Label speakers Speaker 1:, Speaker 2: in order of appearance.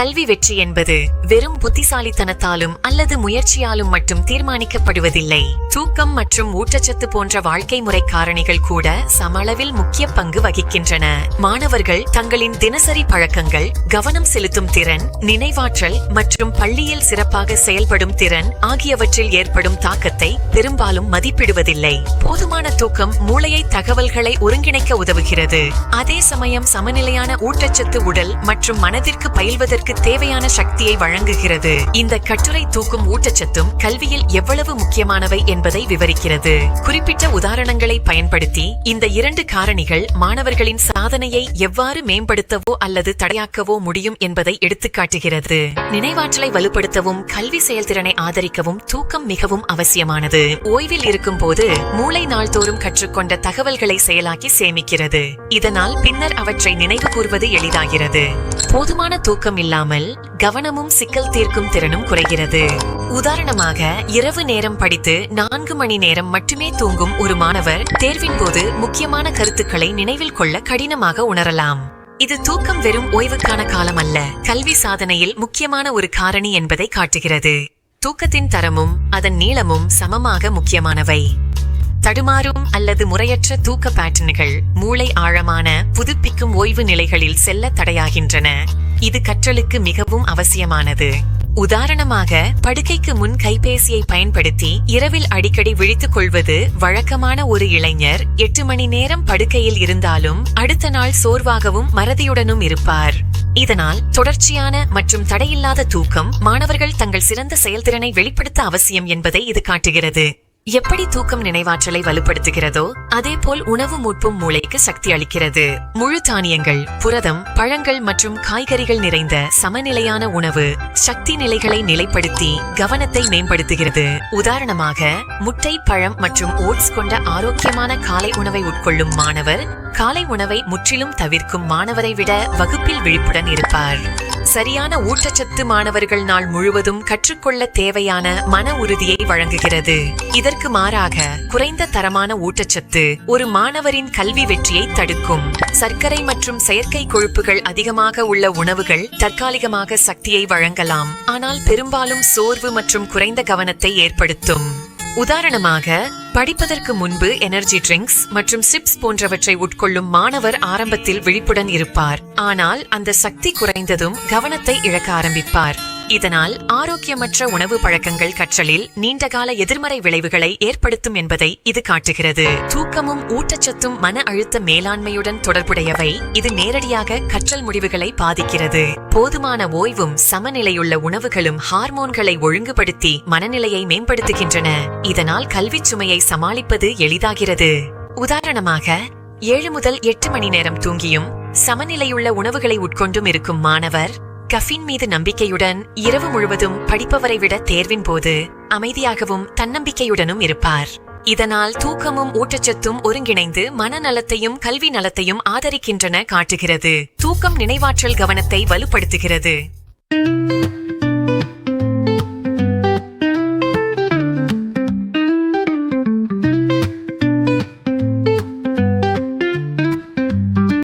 Speaker 1: கல்வி வெற்றி என்பது வெறும் புத்திசாலித்தனத்தாலும் அல்லது முயற்சியாலும் மட்டும் தீர்மானிக்கப்படுவதில்லை. தூக்கம் மற்றும் ஊட்டச்சத்து போன்ற வாழ்க்கை முறை காரணிகள் கூட சமளவில் முக்கிய பங்கு வகிக்கின்றன. மாணவர்கள் தங்களின் தினசரி பழக்கங்கள் கவனம் செலுத்தும் திறன் நினைவாற்றல் மற்றும் பள்ளியில் சிறப்பாக செயல்படும் திறன் ஆகியவற்றில் ஏற்படும் தாக்கத்தை பெரும்பாலும் மதிப்பிடுவதில்லை. போதுமான தூக்கம் மூளையை தகவல்களை ஒருங்கிணைக்க உதவுகிறது. அதே சமயம் சமநிலையான ஊட்டச்சத்து உடல் மற்றும் மனதிற்கு பயில்வதற்கு தேவையான சக்தியை வழங்குகிறது. இந்த கட்டுரை தூக்கும் ஊட்டச்சத்தும் கல்வியில் எவ்வளவு முக்கியமானவை என்பதை விவரிக்கிறது. குறிப்பிட்ட உதாரணங்களை பயன்படுத்தி இந்த இரண்டு காரணிகள் மாணவர்களின் சாதனையை எவ்வாறு மேம்படுத்தவோ அல்லது தடையாக்கவோ முடியும் என்பதை எடுத்துக்காட்டுகிறது நினைவாற்றலை வலுப்படுத்தவும் கல்வி செயல்திறனை ஆதரிக்கவும் தூக்கம் மிகவும் அவசியமானது. ஓய்வில் இருக்கும் போது மூளை நாள்தோறும் கற்றுக்கொண்ட தகவல்களை செயலாக்கி சேமிக்கிறது. இதனால் பின்னர் அவற்றை நினைவு கூர்வது எளிதாகிறது. போதுமான தூக்கம் இல்லாமல் கவனமும் சிக்கல் தீர்க்கும் திறனும் குறைகிறது. உதாரணமாக இரவு நேரம் படித்து நான்கு மணி நேரம் மட்டுமே தூங்கும் ஒரு மாணவர் தேர்வின் போது முக்கியமான கருத்துக்களை நினைவில் கொள்ள கடினமாக உணரலாம். இது தூக்கம் வெறும் ஓய்வுக்கான காலம் அல்ல கல்வி சாதனையில் முக்கியமான ஒரு காரணி என்பதை காட்டுகிறது. தூக்கத்தின் தரமும் அதன் நீளமும் சமமாக முக்கியமானவை. தடுமாறும் அல்லது முறையற்ற தூக்க பேட்டர்ன்கள் மூளை ஆழமான புதுப்பிக்கும் ஓய்வு நிலைகளில் செல்ல தடையாகின்றன. இது கற்றலுக்கு மிகவும் அவசியமானது. உதாரணமாக படுக்கைக்கு முன் கைபேசியை பயன்படுத்தி இரவில் அடிக்கடி விழித்துக் கொள்வது வழக்கமான ஒரு இளைஞர் எட்டு மணி நேரம் படுக்கையில் இருந்தாலும் அடுத்த நாள் சோர்வாகவும் மறதியுடனும் இருப்பார். இதனால் தொடர்ச்சியான மற்றும் தடையில்லாத தூக்கம் மாணவர்கள் தங்கள் சிறந்த செயல்திறனை வெளிப்படுத்த அவசியம் என்பதை இது காட்டுகிறது. எப்படி தூக்கம் நினைவாற்றலை வலுப்படுத்துகிறதோ அதேபோல் உணவு மூட்பும் மூளைக்கு சக்தி அளிக்கிறது. முழு தானியங்கள் புரதம் பழங்கள் மற்றும் காய்கறிகள் நிறைந்த சமநிலையான உணவு சக்தி நிலைகளை நிலைப்படுத்தி கவனத்தை மேம்படுத்துகிறது. உதாரணமாக முட்டை பழம் மற்றும் ஓட்ஸ் கொண்ட ஆரோக்கியமான காலை உணவை உட்கொள்ளும் மாணவர் காலை உணவை முற்றிலும் தவிர்க்கும் மாணவரை விட வகுப்பில் விழிப்புடன் இருப்பார். சரியான ஊட்டச்சத்து மாணவர்கள் நாள் முழுவதும் கற்றுக்கொள்ள தேவையான மன உறுதியை வழங்குகிறது. இதற்கு மாறாக குறைந்த தரமான ஊட்டச்சத்து ஒரு மாணவரின் கல்வி வெற்றியை தடுக்கும். சர்க்கரை மற்றும் செயற்கை கொழுப்புகள் அதிகமாக உள்ள உணவுகள் தற்காலிகமாக சக்தியை வழங்கலாம். ஆனால் பெரும்பாலும் சோர்வு மற்றும் குறைந்த கவனத்தை ஏற்படுத்தும். உதாரணமாக படிப்பதற்கு முன்பு எனர்ஜி ட்ரிங்க்ஸ் மற்றும் சிப்ஸ் போன்றவற்றை உட்கொள்ளும் மாணவர் ஆரம்பத்தில் விழிப்புடன் இருப்பார். ஆனால் அந்த சக்தி குறைந்ததும் கவனத்தை இழக்க ஆரம்பிப்பார். இதனால் ஆரோக்கியமற்ற உணவு பழக்கங்கள் கற்றலில் நீண்டகால எதிர்மறை விளைவுகளை ஏற்படுத்தும் என்பதை இது காட்டுகிறது. தூக்கமும் ஊட்டச்சத்தும் மன அழுத்த மேலாண்மையுடன் தொடர்புடையவை இது நேரடியாக கற்றல் முடிவுகளை பாதிக்கிறது. போதுமான ஓய்வும் சமநிலையுள்ள உணவுகளும் ஹார்மோன்களை ஒழுங்குபடுத்தி மனநிலையை மேம்படுத்துகின்றன. இதனால் கல்விச் சுமையை சமாளிப்பது எளிதாகிறது. உதாரணமாக ஏழு முதல் எட்டு மணி நேரம் தூங்கியும் சமநிலையுள்ள உணவுகளை உட்கொண்டும் இருக்கும் மாணவர் கஃபின் மீது நம்பிக்கையுடன் இரவு முழுவதும் படிப்பவரை விட தேர்வின் போது அமைதியாகவும் தன்னம்பிக்கையுடனும் இருப்பார். இதனால் தூக்கமும் ஊட்டச்சத்தும் ஒருங்கிணைந்து மனநலத்தையும் கல்வி நலத்தையும் ஆதரிக்கின்றன காட்டுகிறது. தூக்கம் நினைவாற்றல் கவனத்தை வலுப்படுத்துகிறது.